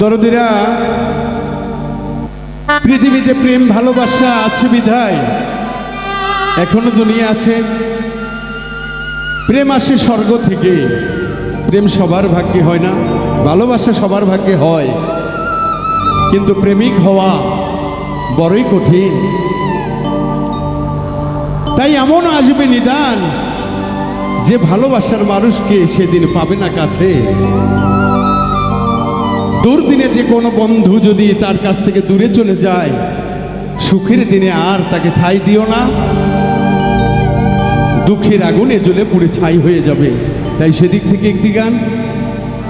দরদিরা, পৃথিবীতে প্রেম, ভালোবাসা আছে বিধায়। এখনও দুনিয়া আছে। প্রেম আসে স্বর্গ থেকে। প্রেম সবার ভাগ্যে হয় না, ভালোবাসা সবার ভাগ্যে হয়। কিন্তু প্রেমিক হওয়া বড়ই কঠিন। তাই এমন আসবে নিদান, যে ভালোবাসার মানুষকে সেদিন পাবে না কাছে। দুর্দিনে যে কোনো বন্ধু যদি তার কাছ থেকে দূরে চলে যায়, সুখের দিনে আর তাকে ঠাই দিও না। দুঃখের আগুনে জ্বলে পুড়ে ছাই হয়ে যাবে। তাই সেদিক থেকে একটি গান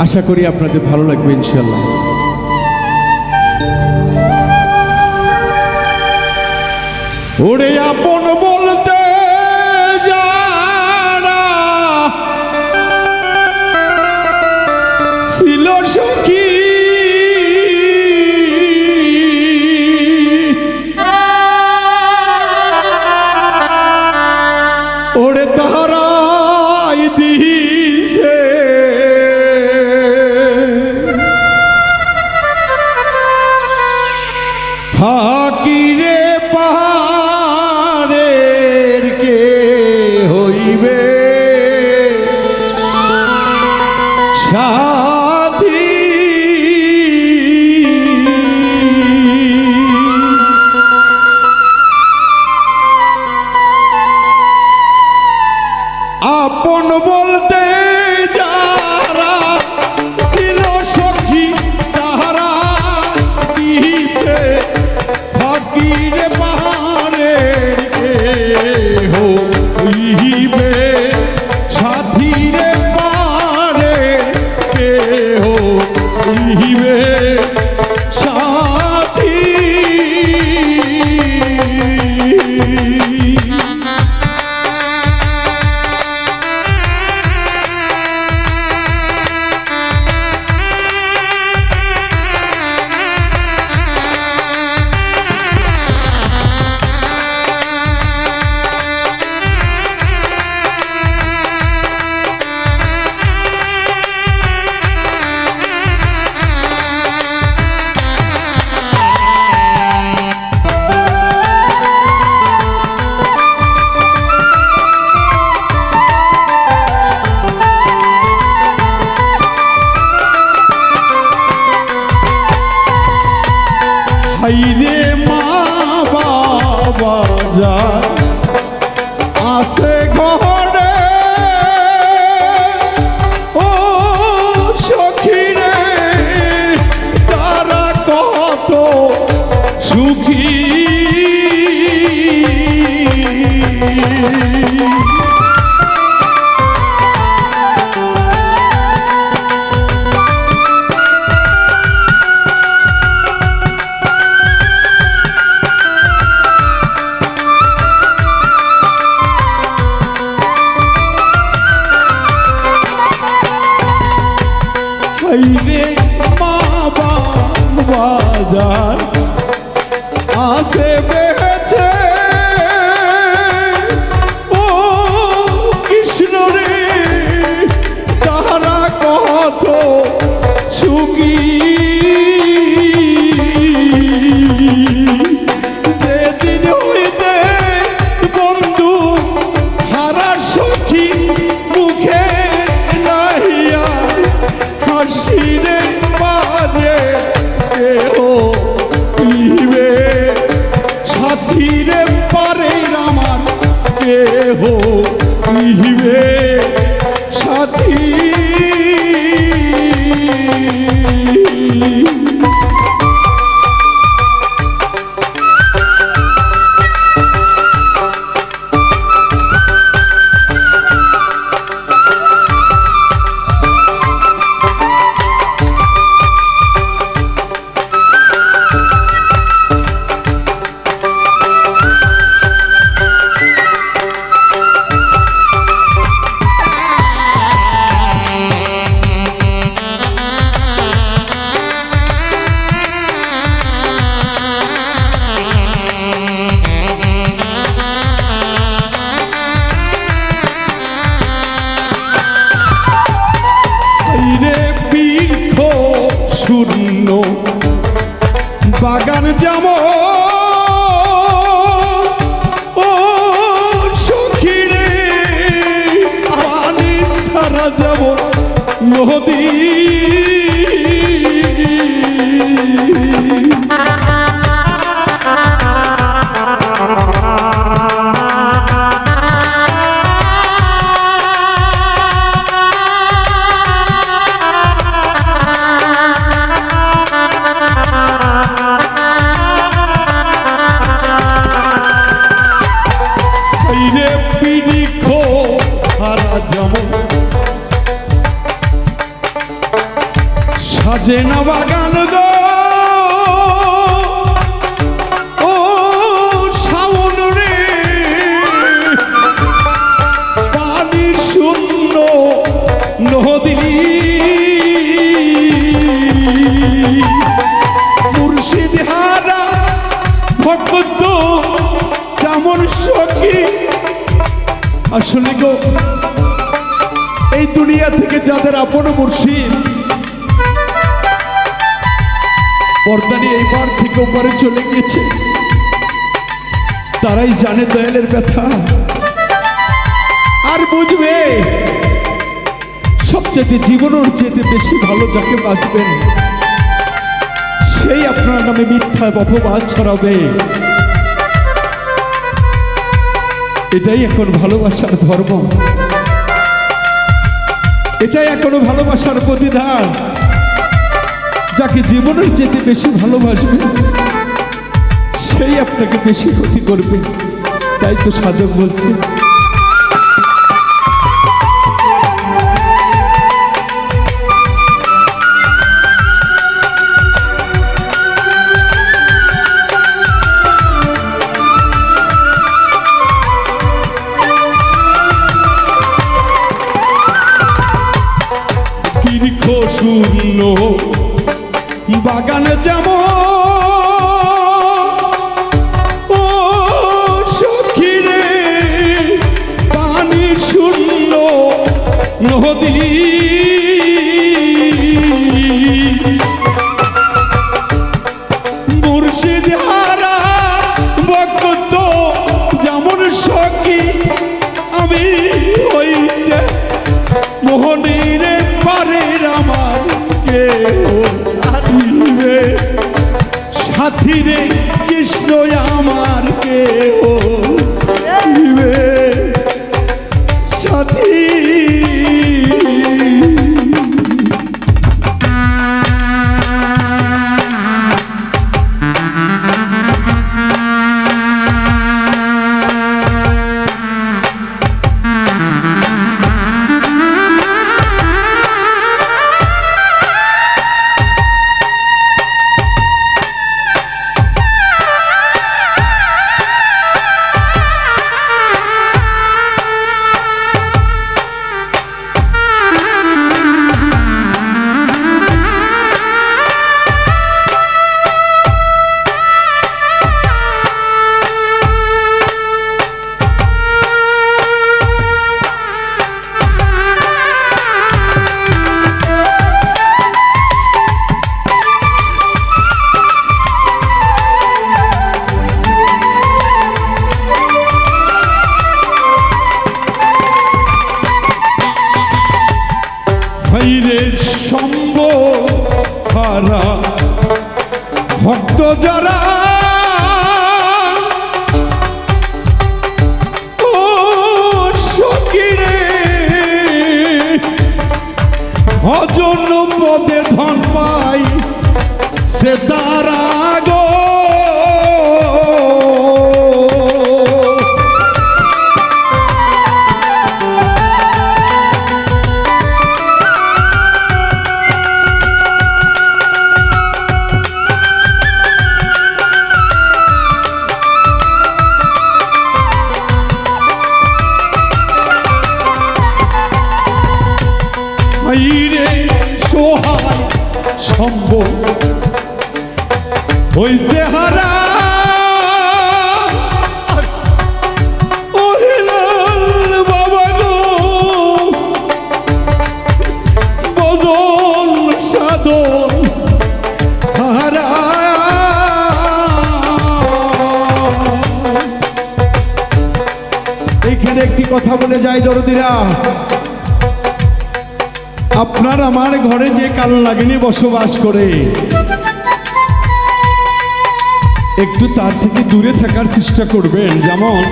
আশা করি আপনাদের ভালো লাগবে ইনশাল্লাহ ওরে আপন ওরে হাইরে মা বাবা যায় আছে ঘরে। ও সখীরে তারা কত সুখী। নদী সাজে না বাগান গো। ও শাওন রে, পানি শূন্য নদী। মুর্শিদ হারা ভক্ত কেমন সখী। আসলে গো, এই দুনিয়া থেকে যাদের আপন মুর্শিদ পর্দানি এইবার থেকে ওপারে চলে গিয়েছে। তারাই জানে দয়ালের ব্যথা। আর বুঝবে, সবচেয়ে জীবনের যেতে বেশি ভালো যাকে বাঁচবেন, সেই আপনার নামে মিথ্যা অপবাদ ছড়াবে। এটাই এখন ভালোবাসার ধর্ম। এটাই এখনও ভালোবাসার প্রতিধান যাকে জীবনের চেয়ে বেশি ভালোবাসবে, সেই আপনাকে বেশি ক্ষতি করবে। তাই তো সাধক বলছে। শূন্য বাগান যেমন? ও সখিরে পানি শূন্য নদী সাথী ভাইরে সম্ভ হারা ভক্ত যারা ভজন পদে ধন পাই সে আইরে সোহায় সম্ভব। হইছে হারা এখানে একটি কথা বলে যায় দরদিরা। আপনার আমার ঘরে যে কাল লাগেনি বসবাস করে। একটু তার থেকে দূরে থাকার চেষ্টা করবেন, যেমন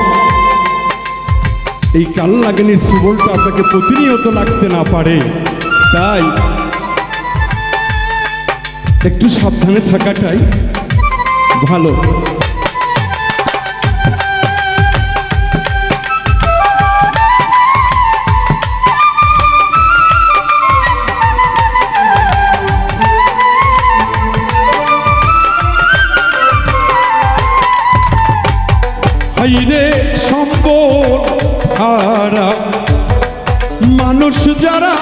এই কাল লাগেনির সুবলটা আপনাকে প্রতিনিয়ত লাগতে না পারে। তাই একটু সাবধানে থাকাটাই ভালো। হারা মানুষ যারা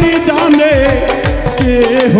নিদানে কেহ